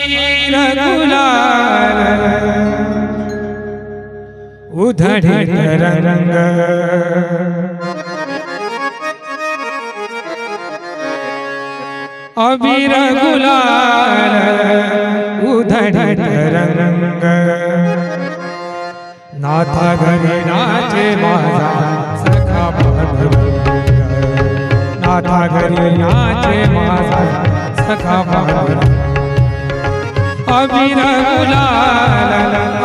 गुलाल। रंग। अबीर गुलाल। उधळीत रंग। नाथा घरी नाचे माझा सखा पांडुरंग। नाथा घरी नाचे माझा सखा अबीर गुलाल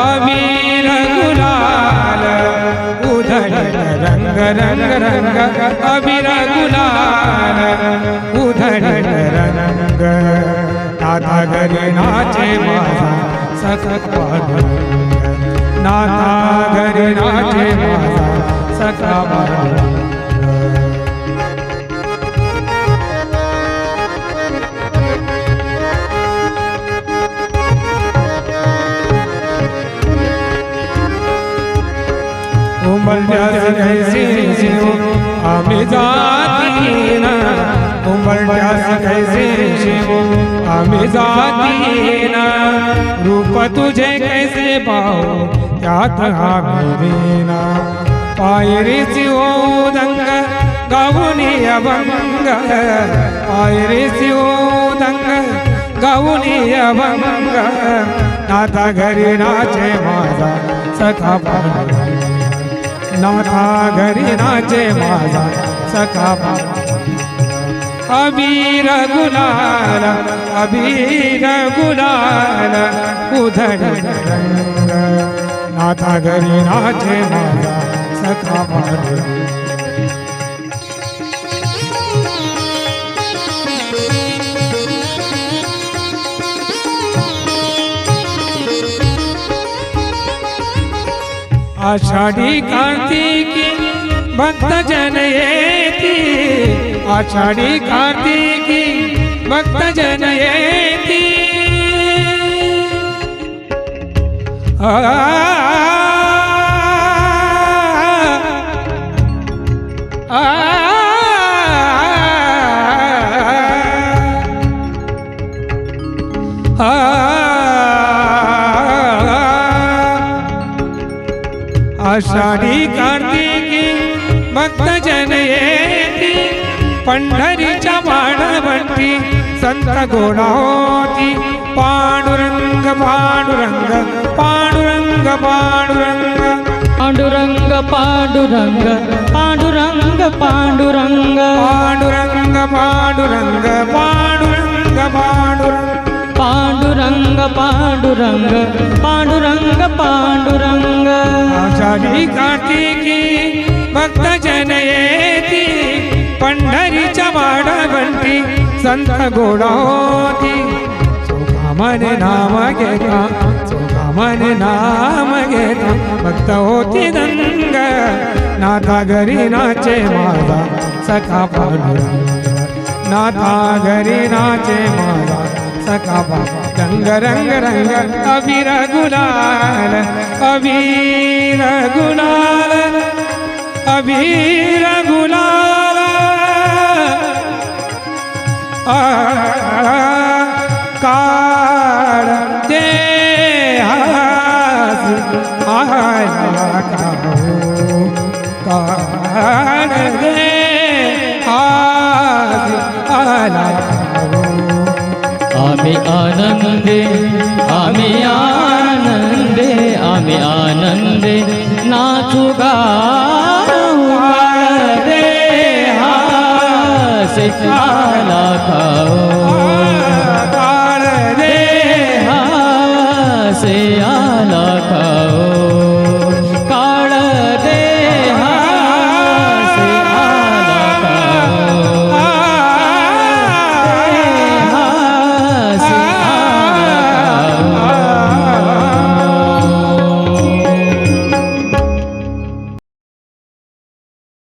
अबीर गुलाल उधळीत रंग रंग रंग अबीर गुलाल उधळीत रंग। नाथा घरी नाचे माझा सखत पांडुरंग। नाथा घरी नाचे माझा सखा जाती ना। उमर जास कैसे शिवो हम जाती ना। रूप तुझे कैसे पाओ? क्या था मेरे पायरी पाए रे शिवो दंग गौनी अभंग। पायरी रे शिवो दंग गौनी अभंग। नाथा घरी नाचे माजा सखा पाणी नाथा घरी नाचे माजा सखा अबीर गुलाल अबीर गुलाल उधळ रंग नाथा घरी नाचे सखा पांडुरंग आषाढी कार्तिकी भक्त जन थी। आषाढ़ी कार्तिकी भक्त जन थी आषाढ़ी कार्तिक भक्त जन येती पंढरीच्या वाडवंती संत गोडा होती पांडुरंग पांडुरंग पांडुरंग पांडुरंग. पांडुरंग पांडुरंग पांडुरंग पांडुरंग. पांडुरंग पांडुरंग पांडुरंग पांडुरंग. पांडुरंग पांडुरंग पांडुरंग पांडुरंग. आषाढी कार्तिकी भक्त जन येती पंढरीच्या संत गोडा होती चोखामने नाम घेता चोखामने नाम घेता, भक्त होती दंग। नाथा घरी नाचे माझा सखा पांडुरंग। नाथा घरी नाचे माझा सखा बाबा रंग रंग रंग अबीर गुलाल अबीर गुलाल अभी रघुलाला काल दे आमी आनंदे आमे आनंदे आमे आनंदे नाचुगा खाना खाओ